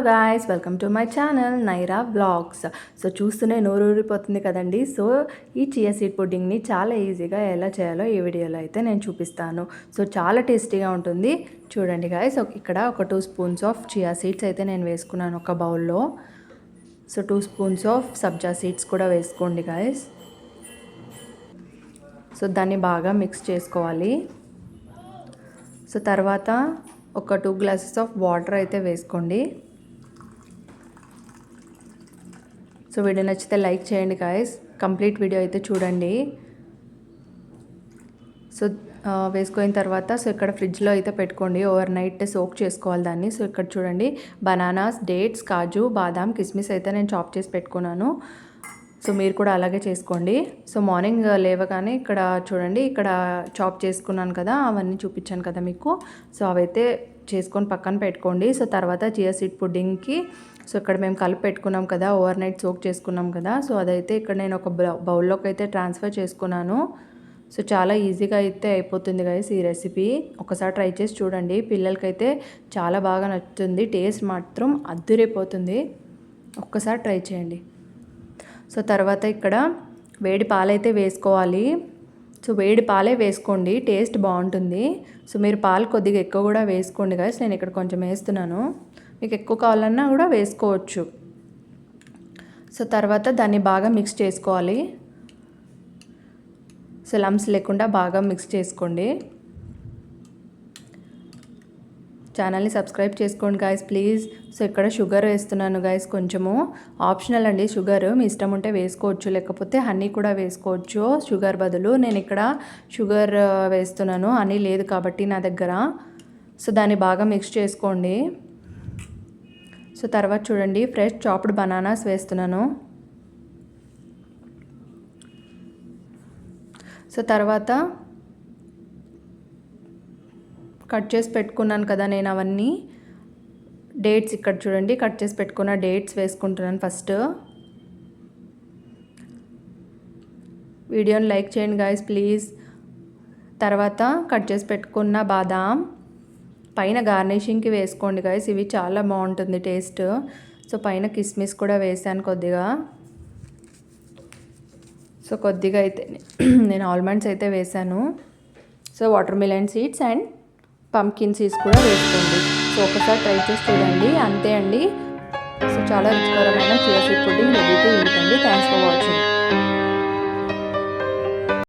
Hello guys welcome to my channel Naira blogs so చూస్తూనే నోరు ఊరిపోతుంది కదండి. సో ఈ చియా సీడ్ పుడ్డింగ్ని చాలా ఈజీగా ఎలా చేయాలో ఈ వీడియోలో అయితే నేను చూపిస్తాను. సో చాలా టేస్టీగా ఉంటుంది. చూడండి గాయస్ ఇక్కడ ఒక two spoons of chia seeds అయితే నేను వేసుకున్నాను ఒక బౌల్లో. So two spoons of sabja seeds కూడా వేసుకోండి గాయస్. సో దాన్ని బాగా మిక్స్ చేసుకోవాలి. సో తర్వాత ఒక టూ గ్లాసెస్ ఆఫ్ వాటర్ అయితే వేసుకోండి. సో వీడియో నచ్చితే లైక్ చేయండి గాయస్ కంప్లీట్ వీడియో అయితే చూడండి. సో వేసుకున్న తర్వాత సో ఇక్కడ ఫ్రిడ్జ్లో అయితే పెట్టుకోండి. ఓవర్ నైట్ సోక్ చేసుకోవాలి దాన్ని. సో ఇక్కడ చూడండి. బనానాస్ డేట్స్ కాజు బాదాం కిస్మిస్ అయితే నేను చాప్ చేసి పెట్టుకున్నాను. సో మీరు కూడా అలాగే చేసుకోండి. సో మార్నింగ్ లేవగానే ఇక్కడ చూడండి ఇక్కడ చాప్ చేసుకున్నాను కదా అవన్నీ చూపించాను కదా మీకు. సో అవైతే చేసుకొని పక్కన పెట్టుకోండి. సో తర్వాత చియా సీడ్ పుడ్డింగ్కి సో ఇక్కడ మేము కలిపి పెట్టుకున్నాం కదా ఓవర్ నైట్ సోక్ చేసుకున్నాం కదా. సో అదైతే ఇక్కడ నేను ఒక బౌల్లోకి అయితే ట్రాన్స్ఫర్ చేసుకున్నాను. సో చాలా ఈజీగా అయితే అయిపోతుంది గైస్ ఈ రెసిపీ ఒకసారి ట్రై చేసి చూడండి. పిల్లలకైతే చాలా బాగా నచ్చుతుంది. టేస్ట్ మాత్రం అద్దురైపోతుంది. ఒక్కసారి ట్రై చేయండి. సో తర్వాత ఇక్కడ వేడి పాలైతే వేసుకోవాలి. సో వేడి పాలే వేసుకోండి టేస్ట్ బాగుంటుంది. సో మీరు పాలు కొద్దిగా ఎక్కువ కూడా వేసుకోండి కదా నేను ఇక్కడ కొంచెం వేస్తున్నాను. మీకు ఎక్కువ కావాలన్నా కూడా వేసుకోవచ్చు. సో తర్వాత దాన్ని బాగా మిక్స్ చేసుకోవాలి. సో లమ్స్ లేకుండా బాగా మిక్స్ చేసుకోండి. ఛానల్ని సబ్స్క్రైబ్ చేసుకోండి గాయస్ ప్లీజ్ సో ఇక్కడ షుగర్ వేస్తున్నాను గాయస్ కొంచెము. ఆప్షనల్ అండి షుగర్ మీ ఇష్టం ఉంటే వేసుకోవచ్చు లేకపోతే హనీ కూడా వేసుకోవచ్చు. షుగర్ బదులు నేను ఇక్కడ షుగర్ uh, వేస్తున్నాను. హనీ లేదు కాబట్టి నా దగ్గర. సో దాన్ని బాగా మిక్స్ చేసుకోండి. సో తర్వాత చూడండి ఫ్రెష్ చాప్డ్ బనానాస్ వేస్తున్నాను. సో తర్వాత కట్ చేసి పెట్టుకున్నాను కదా నేను అవన్నీ. డేట్స్ ఇక్కడ చూడండి కట్ చేసి పెట్టుకున్న డేట్స్ వేసుకుంటున్నాను ఫస్ట్. వీడియోని లైక్ చేయండి గాయస్ ప్లీజ్ తర్వాత కట్ చేసి పెట్టుకున్న బాదాం. పైన గార్నిషింగ్కి వేసుకోండి గాయస్ ఇవి చాలా బాగుంటుంది టేస్ట్ సో పైన కిస్మిస్ కూడా వేసాను కొద్దిగా. సో కొద్దిగా అయితే నేను ఆల్మండ్స్ అయితే వేసాను. So watermelon seeds and pumpkin seeds కూడా వేసుకోండి. సో ఒకసారి ట్రై చేసి చూడండి. అంతే అండి. సో చాలా రుచికరమైన chia seed pudding ready to eat thanks for watching